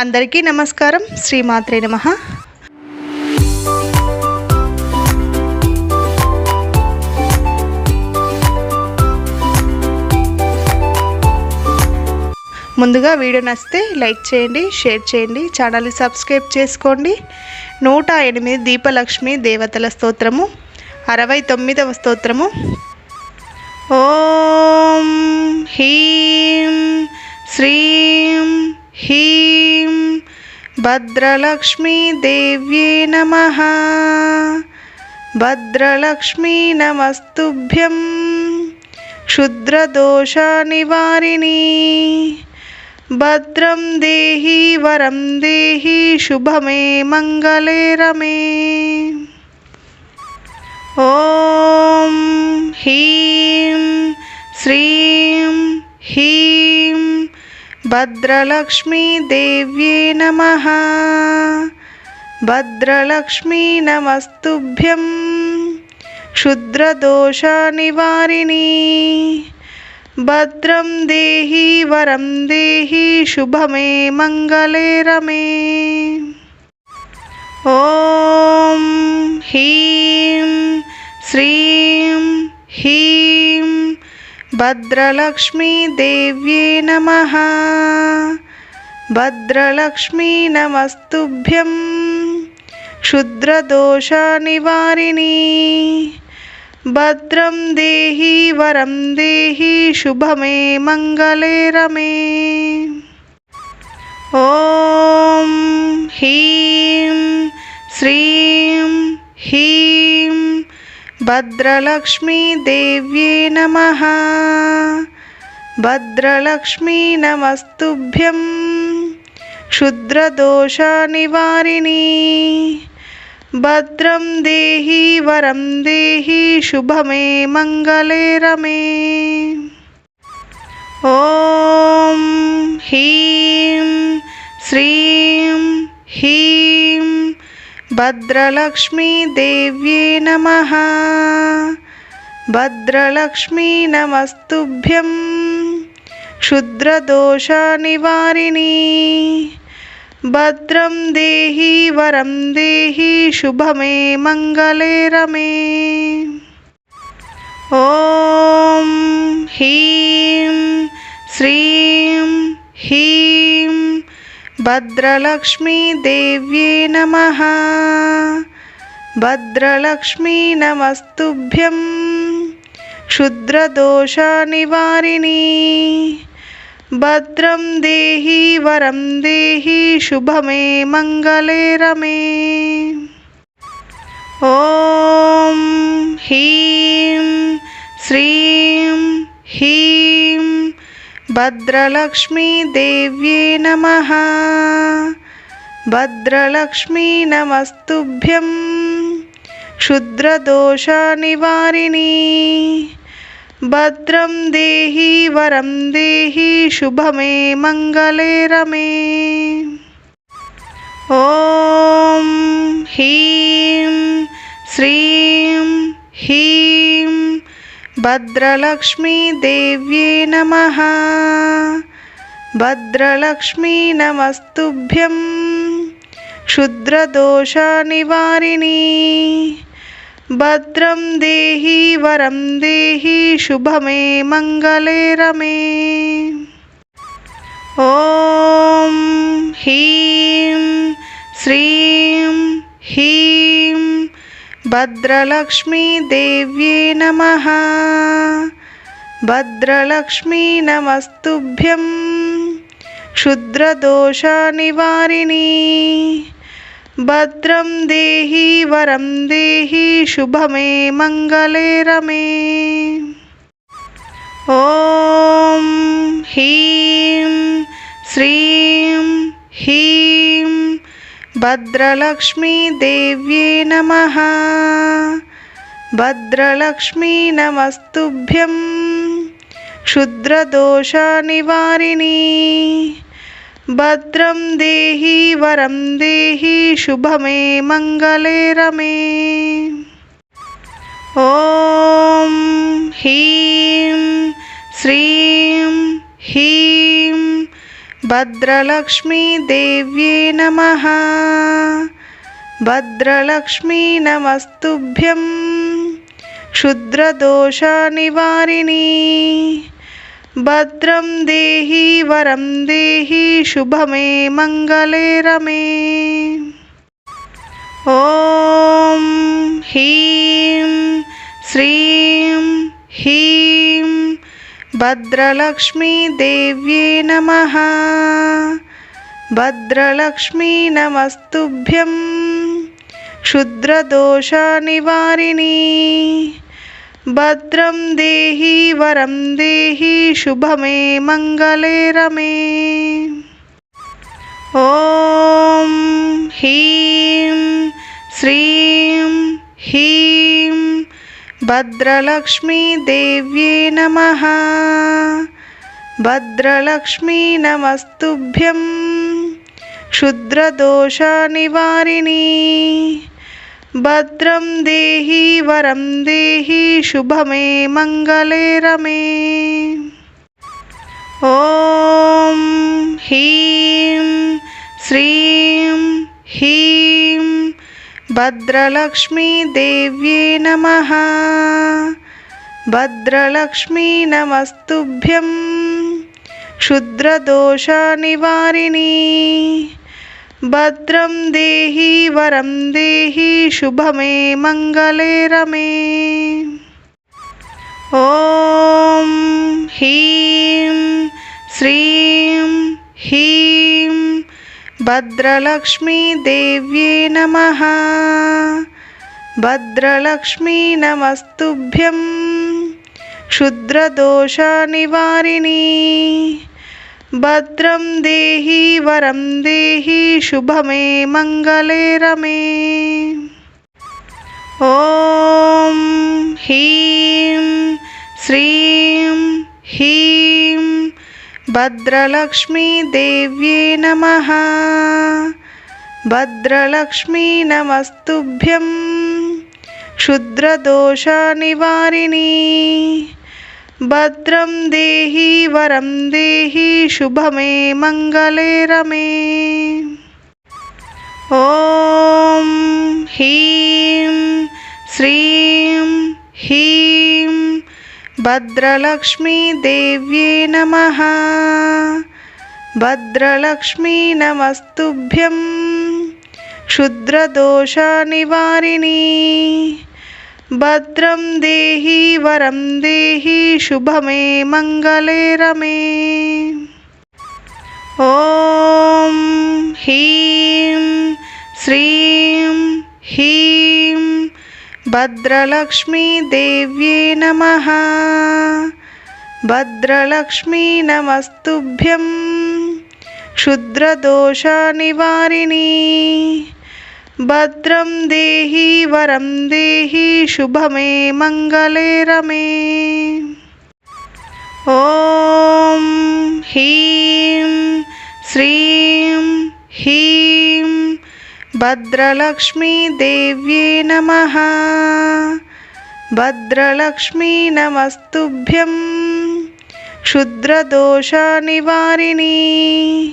అందరికీ నమస్కారం. శ్రీమాత్రే నమ. ముందుగా వీడియో నచ్చితే లైక్ చేయండి షేర్ చేయండి ఛానల్ని సబ్స్క్రైబ్ చేసుకోండి. నూట ఎనిమిది దీపలక్ష్మి దేవతల స్తోత్రము అరవై తొమ్మిదవ స్తోత్రము. ఓం హీం శ్రీ भद्रलक्ष्मीदेव्यै नमः। भद्रलक्ष्मी नमस्तुभ्यं। क्षुद्रदोषानिवारिणी। भद्रं देहि, वरं देहि, शुभमे, मङ्गले रमे। ॐ ह्रीं, श्रीं भद्रलक्ष्मीदेव्यै नमः। भद्रलक्ष्मी नमस्तुभ्यं क्षुद्रदोषनिवारिणी। भद्रं देहि, वरं देहि, शुभमे, मङ्गले रमे। ॐ ह्रीं श्री भद्रलक्ष्मीदेव्ये नमः। भद्रलक्ष्मी नमस्तुभ्यं। क्षुद्रदोषनिवारिणी। भद्रं देहि, वरं देहि, शुभमे मङ्गले रमे। ॐ ह्रीं, श्रीं ह्रीं भद्रलक्ष्मीदेव्यै नमः। भद्रलक्ष्मी नमस्तुभ्यं। क्षुद्रदोषनिवारिणी। भद्रं देहि, वरं देहि, शुभमे, मङ्गले रमे। ॐ ह्रीं श्री भद्रलक्ष्मीदेव्यै नमः। भद्रलक्ष्मी नमस्तुभ्यं। क्षुद्रदोषनिवारिणी। भद्रं देहि, वरं देहि, शुभमे, मङ्गले रमे। ॐ ह्रीं, श्रीं, ह्रीं भद्रलक्ष्मीदेव्यै नमः। भद्रलक्ष्मी नमस्तुभ्यं। क्षुद्रदोषनिवारिणी। भद्रं देहि, वरं देहि, शुभमे, मङ्गले रमे। ॐ ह्रीं श्री भद्रलक्ष्मीदेव्यै नमः। भद्रलक्ष्मी नमस्तुभ्यं। क्षुद्रदोषनिवारिणी। भद्रं देहि वरं देहि शुभमे मङ्गले रमे। ओ भद्रलक्ष्मीदेव्यै नमः। भद्रलक्ष्मी नमस्तुभ्यं। क्षुद्रदोषनिवारिणी। भद्रं देहि, वरं देहि, शुभमे, मङ्गले रमे। ॐ ह्रीं, श्रीं, ह्रीं। भद्रलक्ष्मीदेव्यै नमः। भद्रलक्ष्मी नमस्तुभ्यं। क्षुद्रदोषनिवारिणी। भद्रं देहि, वरं देहि, शुभमे, मङ्गले रमे। ॐ ह्रीं श्रीं भद्रलक्ष्मी देव्ये नमः। भद्रलक्ष्मी नमस्तुभ्यं। क्षुद्रदोषनिवारिणी। भद्रं देहि, वरं देहि, शुभमे मङ्गले रमे। ॐ ह्रीं, श्रीं भद्रलक्ष्मीदेव्ये नमः। भद्रलक्ष्मी नमस्तुभ्यं। क्षुद्रदोषनिवारिणी। भद्रं देहि, वरं देहि, शुभमे, मङ्गले रमे। ॐ ह्रीं, श्रीं भद्रलक्ष्मीदेव्ये नमः। भद्रलक्ष्मी नमस्तुभ्यं। क्षुद्रदोषनिवारिणी। भद्रं देहि वरं देहि शुभमे मङ्गले रमे। ॐ ह्रीं भद्रलक्ष्मीदेव्ये नमः। भद्रलक्ष्मी नमस्तुभ्यं। क्षुद्रदोषनिवारिणी। भद्रं देहि, वरं देहि, शुभमे, मङ्गले रमे। ॐ ह्रीं श्रीं भद्रलक्ष्मीदेव्ये नमः। भद्रलक्ष्मी नमस्तुभ्यं। क्षुद्रदोषनिवारिणी। भद्रं देहि, वरं देहि, शुभमे, मङ्गले रमे। ॐ ह्रीं, श्रीं भद्रलक्ष्मीदेव्ये नमः। भद्रलक्ष्मी नमस्तुभ्यं। क्षुद्रदोषनिवारिणी। भद्रं देहि, वरं देहि, शुभमे, मङ्गले रमे। ॐ ह्रीं श्रीं भद्रलक्ष्मीदेव्ये नमः। भद्रलक्ष्मी नमस्तुभ्यं। क्षुद्रदोषनिवारिणी। भद्रं देहि, वरं देहि, शुभमे, मङ्गले रमे। ॐ ह्रीं, श्रीं ह्रीं। भद्रलक्ष्मीदेव्ये नमः। भद्रलक्ष्मी नमस्तुभ्यं। क्षुद्रदोषनिवारिणी। भद्रं देहि, वरं देहि, शुभमे, मङ्गले रमे। ॐ ह्रीं श्रीं भद्रलक्ष्मीदेव्ये नमः। भद्रलक्ष्मी नमस्तुभ्यं। क्षुद्रदोषनिवारिणी। भद्रं देहि, वरं देहि, शुभमे मङ्गले रमे। ॐ ह्रीं श्रीं भद्रलक्ष्मीदेव्ये नमः। भद्रलक्ष्मी नमस्तुभ्यं क्षुद्रदोषनिवारिणी।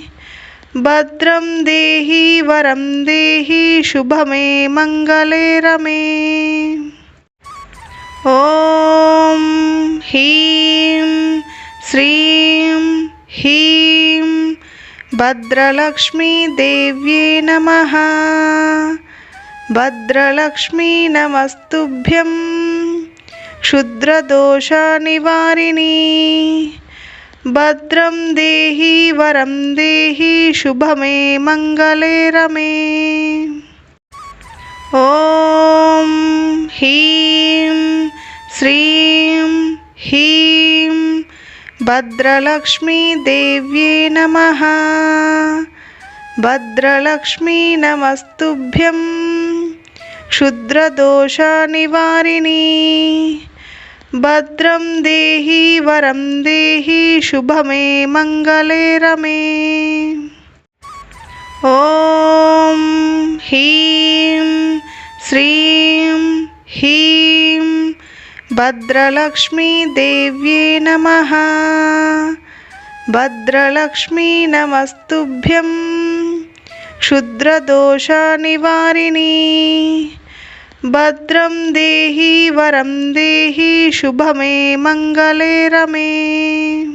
भद्रं देहि, वरं देहि, शुभमे, मङ्गले रमे। ॐ ह्रीं, श्रीं ह्रीं। भद्रलक्ष्मीदेव्ये नमः। भद्रलक्ष्मी नमस्तुभ्यं क्षुद्रदोषनिवारिणी। भद्रं देहि, वरं देहि, शुभमे, मङ्गले रमे। ॐ ह्रीं श्रीं भद्रलक्ष्मीदेव्ये नमः। भद्रलक्ष्मी नमस्तुभ्यं। क्षुद्रदोषनिवारिणी। भद्रं देहि, वरं देहि, शुभमे मङ्गले रमे। ॐ ह्रीं, श्रीं, ह्रीं। भद्रलक्ष्मीदेव्ये नमः। भद्रलक्ष्मी नमस्तुभ्यं। क्षुद्रदोषनिवारिणी। भद्रं देहि वरं देहि शुभमे मङ्गले रमे।